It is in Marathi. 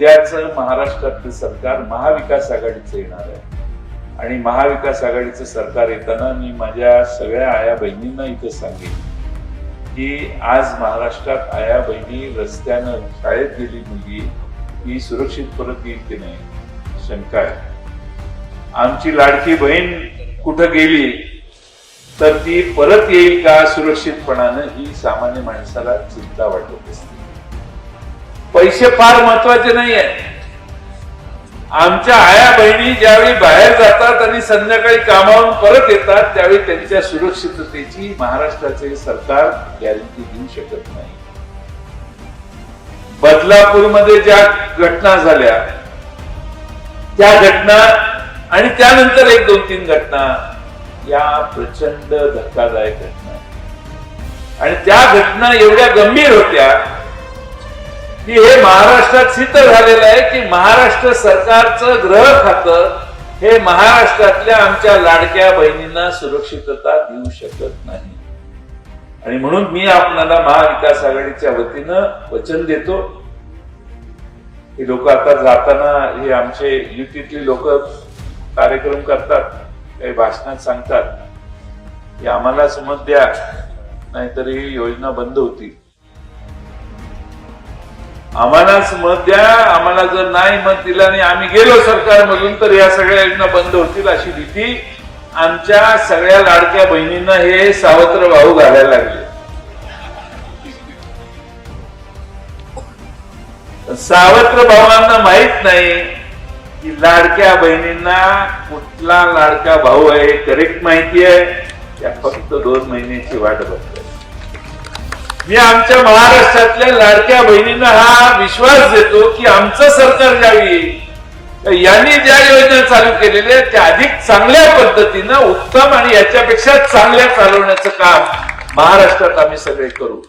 उद्याचं महाराष्ट्रातलं सरकार महाविकास आघाडीचं येणार आहे. आणि महाविकास आघाडीचं सरकार येताना मी माझ्या सगळ्या आया बहिणींना इथं सांगेन की आज महाराष्ट्रात आया बहिणी रस्त्यानं शाळेत गेली मुलगी ही सुरक्षित परत येईल की नाही? शंका आहे. आमची लाडकी बहीण कुठं गेली तर ती परत येईल का सुरक्षितपणानं ही सामान्य माणसाला चिंता वाटत असते. पैसे फार महत्त्वाचे नाही आहेत आमच्या आया बहिणी ज्यावेळी बाहेर जातात आणि संध्याकाळी कामावरून परत येतात त्यावेळी त्यांच्या सुरक्षिततेची महाराष्ट्राचे सरकार गॅरंटी देऊ शकत नाही. बदलापूरमध्ये ज्या घटना झाल्या त्या घटना आणि त्यानंतर एक दोन तीन घटना या प्रचंड धक्कादायक घटना. आणि त्या घटना एवढ्या गंभीर होत्या की हे महाराष्ट्रात सिद्ध झालेलं आहे की महाराष्ट्र सरकारचं ग्रह खातं हे महाराष्ट्रातल्या आमच्या लाडक्या बहिणींना सुरक्षितता देऊ शकत नाही. आणि म्हणून मी आपल्याला महाविकास आघाडीच्या वतीनं वचन देतो. हे लोक आता जाताना हे आमचे युतीतले लोक कार्यक्रम करतात काही भाषणात सांगतात. की आम्हाला समज द्या नाहीतर ही योजना बंद होती आम्हाला मत द्या आम्हाला जर नाही मत दिलं आणि आम्ही गेलो सरकारमधून तर या सगळ्या योजना बंद होतील अशी भीती आमच्या सगळ्या लाडक्या बहिणींना हे सावत्र भाऊ घालायला लागले. सावत्र भावांना माहीत नाही की लाडक्या बहिणींना कुठला लाडका भाऊ आहे करेक्ट माहिती आहे? त्या फक्त दोन महिन्याची वाट बघतोय. मी आमच्या महाराष्ट्रातल्या लाडक्या बहिणींना हा विश्वास देतो की आमचं सरकार ज्यावेळी यांनी ज्या योजना चालू केलेल्या आहेत, त्या अधिक चांगल्या पद्धतीनं उत्तम आणि याच्यापेक्षा चांगल्या चालवण्याचं काम महाराष्ट्रात आम्ही सगळे करू.